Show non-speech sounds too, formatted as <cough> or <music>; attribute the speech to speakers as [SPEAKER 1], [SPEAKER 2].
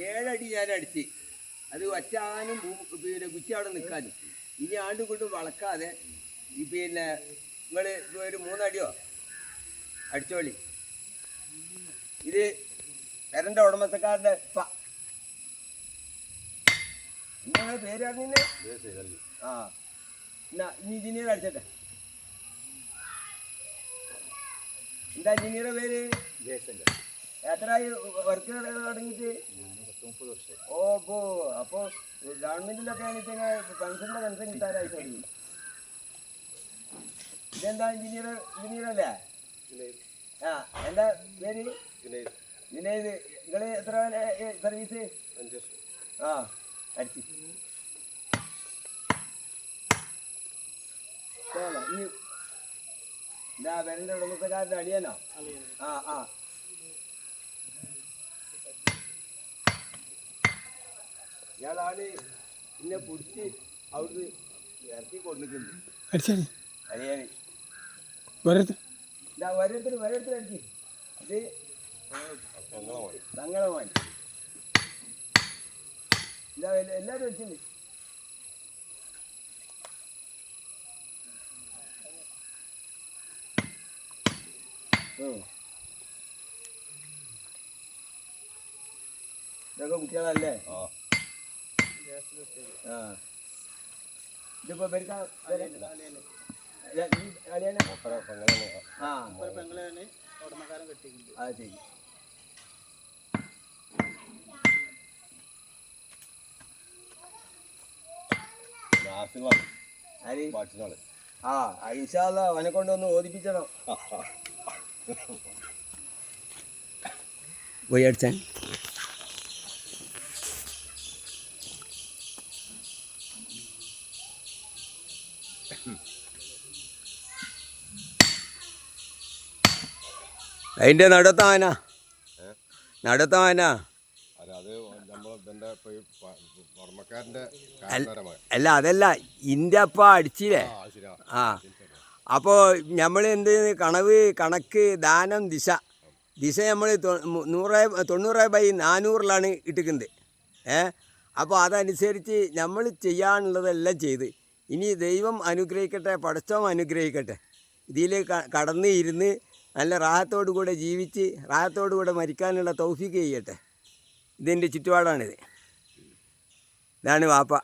[SPEAKER 1] ഏഴടി ഞാൻ അടിച്ച് അത് വറ്റാനും പിന്നെ കുറ്റി അവിടെ നിൽക്കാനും. ഇനി ആണ്ടും കൊണ്ട് വളക്കാതെ ഈ പിന്നെ നിങ്ങൾ ഒരു മൂന്നടിയോ? അടിച്ചോളി. ഇത് പെരന്റെ ഉടമസ്ഥക്കാരന്റെ പ നിങ്ങളെ പേര് പറഞ്ഞേ ആ. എന്നാ ഇനി എഞ്ചിനീയർ അടിച്ചട്ടെ. എന്താ എഞ്ചിനീയറുടെ പേര്? എത്രയായി വർക്ക് തുടങ്ങിയിട്ട്? ഓ അപ്പോ അപ്പോ ഗവൺമെന്റിലൊക്കെ പെൻഷന്റെ പെൻഷൻ കിട്ടാനായി തുടങ്ങി ഇതെന്താ എഞ്ചിനീയർ എഞ്ചിനീയർ അല്ലേ? ആ എന്താ പേര്? വിനയത് നിങ്ങൾ എത്ര സർവീസ് ആ അടിച്ച്. ഇതാ വരണ്ട ഉടമസ്ഥക്കാരുടെ അടിയനോ ആ ആ. എന്നെ പിടിച്ച് അവിടുന്ന് ഇറക്കി ഇതാ അടിച്ച് ഇത് ഇതാ എല്ലാവരും. ഇതൊക്കെ കുട്ടികളല്ലേ? ആ. ഇതിപ്പോ ഇവർക്ക് ശരി. ആ ഇൻഷാല്ല അവനെ കൊണ്ടൊന്ന് ഓദിപ്പിച്ചണം <laughs> പോയി അടിച്ചാൻ അതിന്റെ നടത്താന നടത്താന
[SPEAKER 2] അല്ല
[SPEAKER 1] അതല്ല ഇന്റെ അപ്പ അടിച്ചില്ലേ?
[SPEAKER 2] ആ അപ്പോ
[SPEAKER 1] ആ. അപ്പോൾ നമ്മൾ എന്ത് കണവ് കണക്ക് ദാനം ദിശ. ദിശ നമ്മൾ നൂറ് തൊണ്ണൂറ് ബൈ നാനൂറിലാണ് ഇട്ടിക്കുന്നത് ഏ? അപ്പോൾ അതനുസരിച്ച് നമ്മൾ ചെയ്യാനുള്ളതെല്ലാം ചെയ്ത് ഇനി ദൈവം അനുഗ്രഹിക്കട്ടെ പടച്ചോം അനുഗ്രഹിക്കട്ടെ. ഇതിൽ കടന്ന് ഇരുന്ന് നല്ല റാഹത്തോടു കൂടെ ജീവിച്ച് റാഹത്തോടു കൂടെ മരിക്കാനുള്ള തൗഫീക്ക് ചെയ്യട്ടെ. ഇതിന്റെ ചുറ്റുപാടാണിത്. ഇതാണ് വാപ്പ.